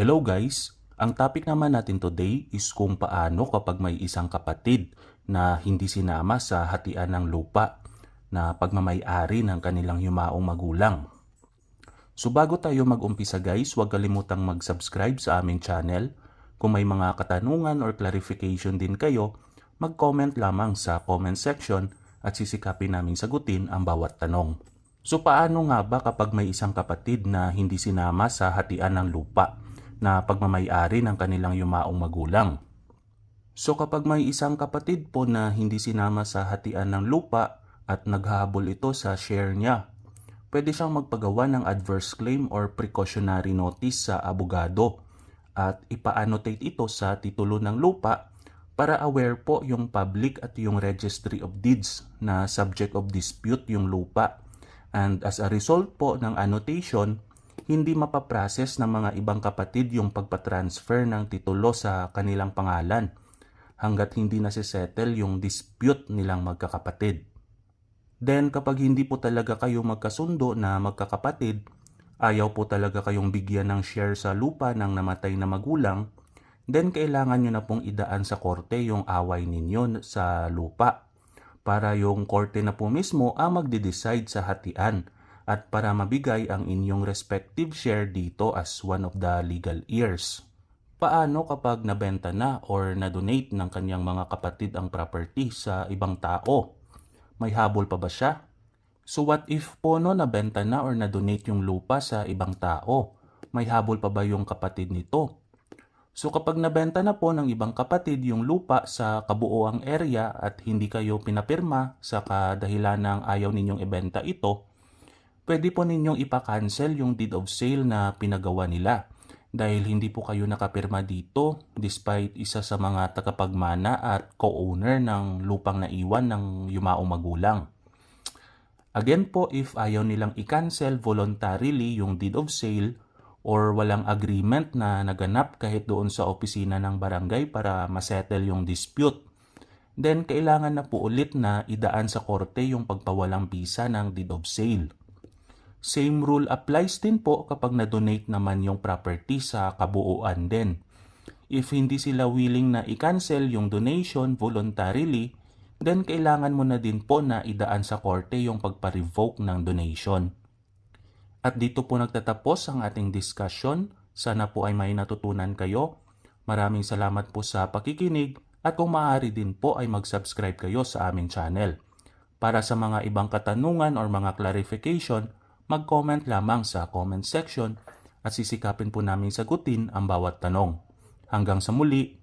Hello guys! Ang topic naman natin today is kung paano kapag may isang kapatid na hindi sinama sa hatian ng lupa na pagmamayari ng kanilang yumaong magulang. So bago tayo mag-umpisa guys, huwag kalimutang mag-subscribe sa aming channel. Kung may mga katanungan or clarification din kayo, mag-comment lamang sa comment section at sisikapin naming sagutin ang bawat tanong. So paano nga ba kapag may isang kapatid na hindi sinama sa hatian ng lupa na pagmamayari ng kanilang yumaong magulang? So kapag may isang kapatid po na hindi sinama sa hatian ng lupa at naghahabol ito sa share niya, pwede siyang magpagawa ng adverse claim or precautionary notice sa abogado at ipa-annotate ito sa titulo ng lupa para aware po yung public at yung registry of deeds na subject of dispute yung lupa. And as a result po ng annotation, hindi mapaprocess ng mga ibang kapatid yung pagpatransfer ng titulo sa kanilang pangalan hanggat hindi nasisettle yung dispute nilang magkakapatid. Then kapag hindi po talaga kayo magkasundo na magkakapatid, ayaw po talaga kayong bigyan ng share sa lupa ng namatay na magulang, then kailangan nyo na pong idaan sa korte yung away ninyo sa lupa para yung korte na po mismo ang magde-decide sa hatian at para mabigay ang inyong respective share dito as one of the legal heirs. Paano kapag nabenta na or na-donate ng kanyang mga kapatid ang property sa ibang tao? May habol pa ba siya? So what if po no nabenta na or na-donate yung lupa sa ibang tao? May habol pa ba yung kapatid nito? So kapag nabenta na po ng ibang kapatid yung lupa sa kabuoang area at hindi kayo pinapirma sa kadahilan ng ayaw ninyong ibenta ito, pwede po ninyong ipakancel yung deed of sale na pinagawa nila dahil hindi po kayo nakapirma dito despite isa sa mga tagapagmana at co-owner ng lupang naiwan ng yumaong magulang. Again po, if ayaw nilang i-cancel voluntarily yung deed of sale or walang agreement na naganap kahit doon sa opisina ng barangay para masettle yung dispute, then kailangan na po ulit na idaan sa korte yung pagpawalang bisa ng deed of sale. Same rule applies din po kapag na-donate naman yung property sa kabuuan din. If hindi sila willing na i-cancel yung donation voluntarily, then kailangan mo na din po na idaan sa korte yung pagpa-revoke ng donation. At dito po nagtatapos ang ating discussion. Sana po ay may natutunan kayo. Maraming salamat po sa pakikinig at kung maaari din po ay mag-subscribe kayo sa aming channel. Para sa mga ibang katanungan or mga clarification, mag-comment lamang sa comment section at sisikapin po namin sagutin ang bawat tanong. Hanggang sa muli,